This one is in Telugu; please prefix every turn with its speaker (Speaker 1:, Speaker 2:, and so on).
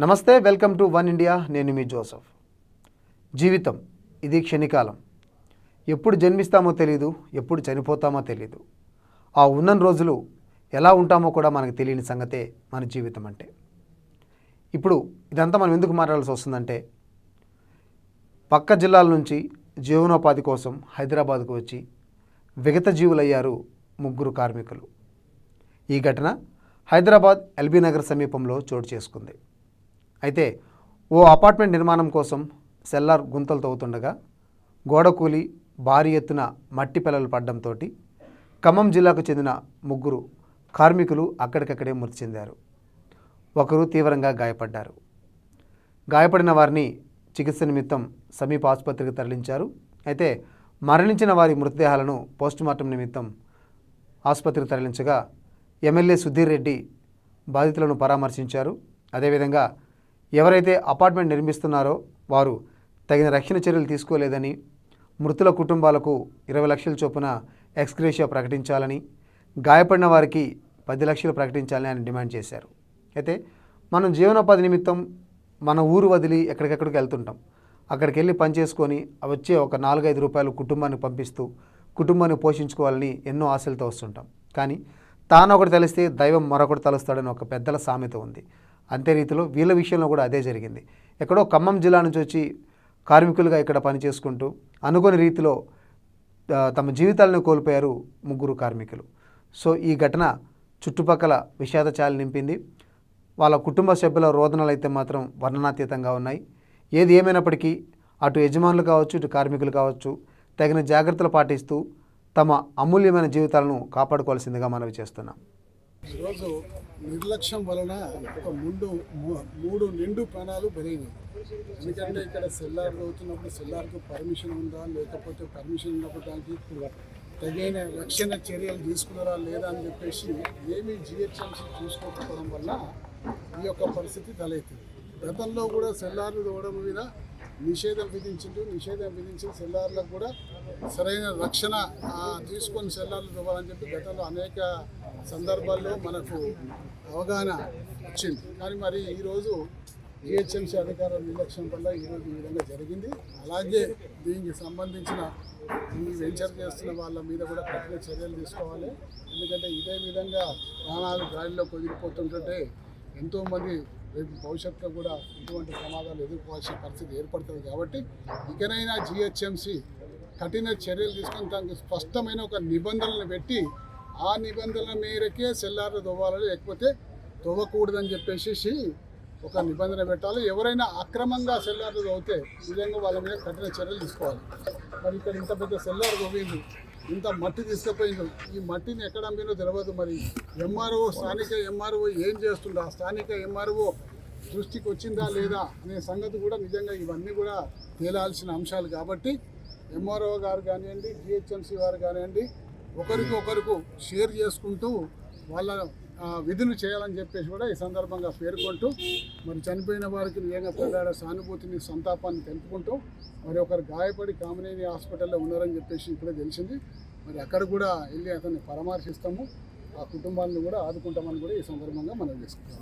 Speaker 1: నమస్తే వెల్కమ్ టు వన్ ఇండియా నేను మీ జోసఫ్. జీవితం ఇది క్షణికాలం. ఎప్పుడు జన్మిస్తామో తెలియదు ఎప్పుడు చనిపోతామో తెలియదు ఆ ఉన్న రోజులు ఎలా ఉంటామో కూడా మనకు తెలియని సంగతే మన జీవితం అంటే. ఇప్పుడు ఇదంతా మనం ఎందుకు మాట్లాడాల్సి వస్తుందంటే పక్క జిల్లాల నుంచి జీవనోపాధి కోసం హైదరాబాద్కు వచ్చి విగత జీవులయ్యారు ముగ్గురు కార్మికులు. ఈ ఘటన హైదరాబాద్ ఎల్బీ నగర్ సమీపంలో చోటు చేసుకుంది. అయితే ఓ అపార్ట్మెంట్ నిర్మాణం కోసం సెల్లార్ గుంతలు తవ్వుతుండగా గోడ కూలి భారీ ఎత్తున మట్టి పిల్లలు పడడంతో ఖమ్మం జిల్లాకు చెందిన ముగ్గురు కార్మికులు అక్కడికక్కడే మృతి చెందారు. ఒకరు తీవ్రంగా గాయపడ్డారు. గాయపడిన వారిని చికిత్స నిమిత్తం సమీప ఆసుపత్రికి తరలించారు. అయితే మరణించిన వారి మృతదేహాలను పోస్టుమార్టం నిమిత్తం ఆసుపత్రికి తరలించగా ఎమ్మెల్యే సుధీర్ రెడ్డి బాధితులను పరామర్శించారు. అదేవిధంగా ఎవరైతే అపార్ట్మెంట్ నిర్మిస్తున్నారో వారు తగిన రక్షణ చర్యలు తీసుకోలేదని మృతుల కుటుంబాలకు ఇరవై లక్షల చొప్పున ఎక్స్గ్రేషియా ప్రకటించాలని గాయపడిన వారికి పది లక్షలు ప్రకటించాలని ఆయన డిమాండ్ చేశారు. అయితే మనం జీవనోపాధి నిమిత్తం మన ఊరు వదిలి ఎక్కడికెక్కడికి వెళ్తుంటాం. అక్కడికి వెళ్ళి పని చేసుకొని వచ్చే ఒక నాలుగైదు రూపాయలు కుటుంబానికి పంపిస్తూ కుటుంబాన్ని పోషించుకోవాలని ఎన్నో ఆశలతో వస్తుంటాం. కానీ తాను ఒకటి తెలిస్తే దైవం మరొకటి తలుస్తాడని ఒక పెద్దల సామెత ఉంది. అంతే రీతిలో వీళ్ళ విషయంలో కూడా అదే జరిగింది. ఎక్కడో ఖమ్మం జిల్లా నుంచి వచ్చి కార్మికులుగా ఇక్కడ పని చేసుకుంటూ అనుకోని రీతిలో తమ జీవితాలను కోల్పోయారు ముగ్గురు కార్మికులు. సో ఈ ఘటన చుట్టుపక్కల విషాద చాలు నింపింది. వాళ్ళ కుటుంబ సభ్యుల రోదనలు అయితే మాత్రం వర్ణనాతీతంగా ఉన్నాయి. ఏది ఏమైనప్పటికీ అటు యజమానులు కావచ్చు ఇటు కార్మికులు కావచ్చు తగిన జాగ్రత్తలు పాటిస్తూ తమ అమూల్యమైన జీవితాలను కాపాడుకోవాల్సిందిగా మనవి చేస్తున్నాం.
Speaker 2: ఈరోజు నిర్లక్ష్యం వలన ఒక ముందు మూ- మూడు నిండు ప్రాణాలు బలైనవి ఎందుకంటే ఇక్కడ సెల్లార్ అవుతున్నప్పుడు సెల్లార్కు పర్మిషన్ ఉందా? లేకపోతే పర్మిషన్ ఉన్నప్పుడు దానికి తగిన రక్షణ చర్యలు తీసుకున్నారా లేదా అని చెప్పేసి ఏమీ జిహెచ్ఎంసీ చూసుకోకపోవడం వల్ల ఈ యొక్క పరిస్థితి తలెత్తింది. గతంలో కూడా సెల్లార్లు తోవడం మీద నిషేధం విధించిండు నిషేధం విధించిన సెల్లార్లకు కూడా సరైన రక్షణ తీసుకొని సెల్లార్లు తవ్వాలని చెప్పి గతంలో అనేక సందర్భాల్లో మనకు అవగాహన వచ్చింది. కానీ మరి ఈరోజు జిహెచ్ఎంసీ అధికారుల నిర్లక్ష్యం వల్ల ఈరోజు ఈ విధంగా జరిగింది. అలాగే దీనికి సంబంధించిన ఈ వెంచర్ చేస్తున్న వాళ్ళ మీద కూడా కఠిన చర్యలు తీసుకోవాలి. ఎందుకంటే ఇదే విధంగా ప్రాణాలు గాలిలో కుదిరిపోతుంటే ఎంతోమంది రేపు భవిష్యత్తులో కూడా ఇటువంటి ప్రమాదాలు ఎదుర్కోవాల్సిన పరిస్థితి ఏర్పడుతుంది కాబట్టి ఇకనైనా జిహెచ్ఎంసీ కఠిన చర్యలు తీసుకుని దానికి స్పష్టమైన ఒక నిబంధనలు పెట్టి ఆ నిబంధనల మేరకే సెల్లార్లు తవ్వాలి లేకపోతే తవ్వకూడదని చెప్పేసి ఒక నిబంధన పెట్టాలి. ఎవరైనా అక్రమంగా సెల్లార్లు తవ్వితే నిజంగా వాళ్ళ మీద కఠిన చర్యలు తీసుకోవాలి. మరి ఇక్కడ ఇంత పెద్ద సెల్లార్ తవ్వింది ఇంత మట్టి తీసుకుపోయింది ఈ మట్టిని ఎక్కడ అమ్మినో తెలియదు మరి. ఎంఆర్ఓ స్థానిక ఎంఆర్ఓ ఏం చేస్తుండో ఆ స్థానిక ఎంఆర్ఓ దృష్టికి వచ్చిందా లేదా అనే సంగతి కూడా నిజంగా ఇవన్నీ కూడా తేలాల్సిన అంశాలు కాబట్టి ఎంఆర్ఓ గారు కానివ్వండి జిహెచ్ఎంసీ వారు కానివ్వండి ఒకరికి ఒకరికి షేర్ చేసుకుంటూ వాళ్ళ విధులు చేయాలని చెప్పేసి కూడా ఈ సందర్భంగా పేర్కొంటూ మరి చనిపోయిన వారికి నిజంగా ప్రగాఢ సానుభూతిని సంతాపాన్ని తెలుపుకుంటూ మరి ఒకరు గాయపడి కామినేని హాస్పిటల్లో ఉన్నారని చెప్పేసి ఇప్పుడే తెలిసింది. మరి అక్కడ కూడా వెళ్ళి అతన్ని పరామర్శిస్తాము. ఆ కుటుంబాలను కూడా ఆదుకుంటామని కూడా ఈ సందర్భంగా మనం చేసుకుంటాం